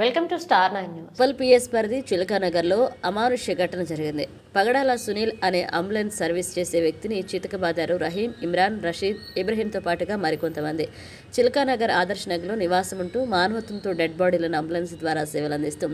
Welcome to star nine news. PS పరిధి చిలకానగర్లో అమానుష్య ఘటన జరిగింది. పగడాల సునీల్ అనే అంబులెన్స్ సర్వీస్ చేసే వ్యక్తిని చితకబాదారు రహీం ఇమ్రాన్ రషీద్ ఇబ్రహీంతో పాటుగా మరికొంతమంది. చిలకానగర్ ఆదర్శ్ నగర్లో నివాసం ఉంటూ మానవత్వంతో డెడ్ బాడీలను అంబులెన్స్ ద్వారా సేవలు అందిస్తూ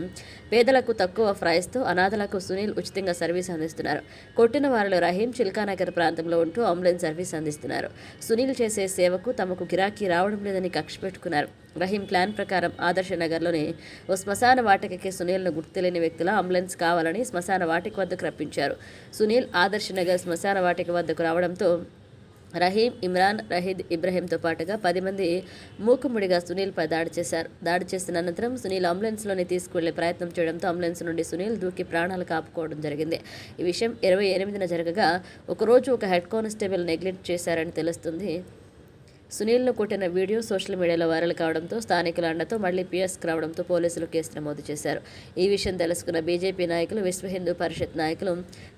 పేదలకు తక్కువ ఫ్రైస్తో అనాథలకు సునీల్ ఉచితంగా సర్వీస్ అందిస్తున్నారు. కొట్టిన వారిలో రహీం చిల్కానగర్ ప్రాంతంలో ఉంటూ అంబులెన్స్ సర్వీస్ అందిస్తున్నారు. సునీల్ చేసే సేవకు తమకు గిరాకీ రావడం లేదని కక్ష పెట్టుకున్నారు. రహీం ప్లాన్ ప్రకారం ఆదర్శ నగర్లోని ఓ శ్మశాన వాటికకి సునీల్ను గుర్తులేని వ్యక్తుల అంబులెన్స్ కావాలని శ్మశాన వాటిక వద్దకు రప్పించారు. సునీల్ ఆదర్శ నగర్ శ్మశాన వాటిక వద్దకు రావడంతో రహీం ఇమ్రాన్ రహీద్ ఇబ్రహీంతో పాటుగా పది మంది మూకుముడిగా సునీల్పై దాడి చేశారు. దాడి చేసిన అనంతరం సునీల్ అంబులెన్స్లోనే తీసుకువెళ్ళే ప్రయత్నం చేయడంతో అంబులెన్స్ నుండి సునీల్ దూకి ప్రాణాలు కాపుకోవడం జరిగింది. ఈ విషయం ఇరవై ఎనిమిదిన జరగగా ఒకరోజు ఒక హెడ్ కానిస్టేబుల్ నెగ్లెక్ట్ చేశారని తెలుస్తుంది. సునీల్ను కొట్టిన వీడియో సోషల్ మీడియాలో వైరల్ కావడంతో స్థానికుల అండతో మళ్ళీ పిఎస్ రావడంతో పోలీసులు కేసు నమోదు చేశారు. ఈ విషయం తెలుసుకున్న బీజేపీ నాయకులు విశ్వ హిందూ పరిషత్ నాయకులు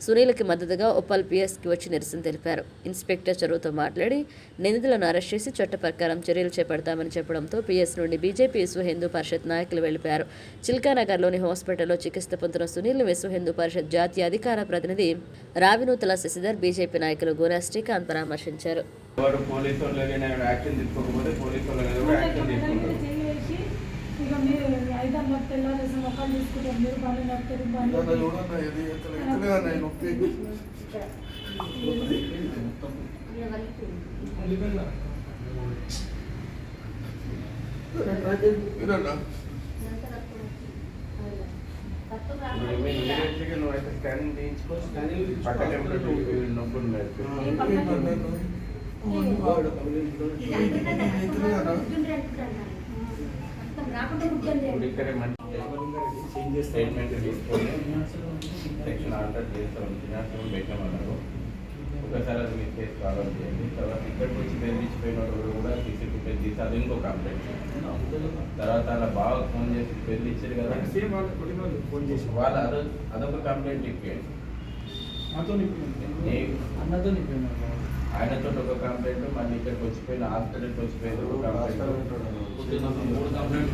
సునీల్కి మద్దతుగా ఉప్పల్ పిఎస్కి వచ్చి నిరసన తెలిపారు. ఇన్స్పెక్టర్ చొరవతో మాట్లాడి నిందితులను అరెస్ట్ చేసి చట్ట ప్రకారం చర్యలు చేపడతామని చెప్పడంతో పిఎస్ నుండి బీజేపీ విశ్వ హిందూ పరిషత్ నాయకులు వెళ్ళిపారు చిల్కానగర్లోని హాస్పిటల్లో చికిత్స పొందుతున్న సునీల్ విశ్వ హిందూ పరిషత్ జాతీయ అధికార ప్రతినిధి రావినూతల శశిధర్ బీజేపీ నాయకులు గోనా శ్రీకాంత్ పరామర్శించారు. యాక్షన్ తీసుకోకపోతే పోలీసు వాళ్ళు యాక్షన్ తీసుకుంటారు. చేసి ఇక మీరు ఐదారు మొత్తం తెల్లారేసి మొక్కలు తీసుకుంటారు. మీరు పనులు నడుపుతారు స్కానింగ్ చేయించుకో స్టేట్మెంట్ తీసుకొని సెక్షన్ ఆల్టర్ చేస్తాం ఫినాన్షియల్ పెట్టామన్నారు ఒకసారి అది మీరు కేసు ఫార్వర్డ్ చేయండి తర్వాత ఇక్కడికి వచ్చి బెదిరించిపోయిన వాళ్ళు కూడా సీసీ ఫుటేజ్ తీసి అది ఇంకో కంప్లైంట్ తర్వాత అలా బాగా ఫోన్ చేసి బెదిరించారు కదా ఫోన్ చేసి వాళ్ళ అదొక అదొక కంప్లైంట్ ఇప్పించండి అన్నతో ఆయనతో ఒక కంప్లైంట్ మళ్ళీ ఇక్కడికి వచ్చిపోయిన హాస్పిటల్కి వచ్చిపోయిన. మూడు కంప్లైంట్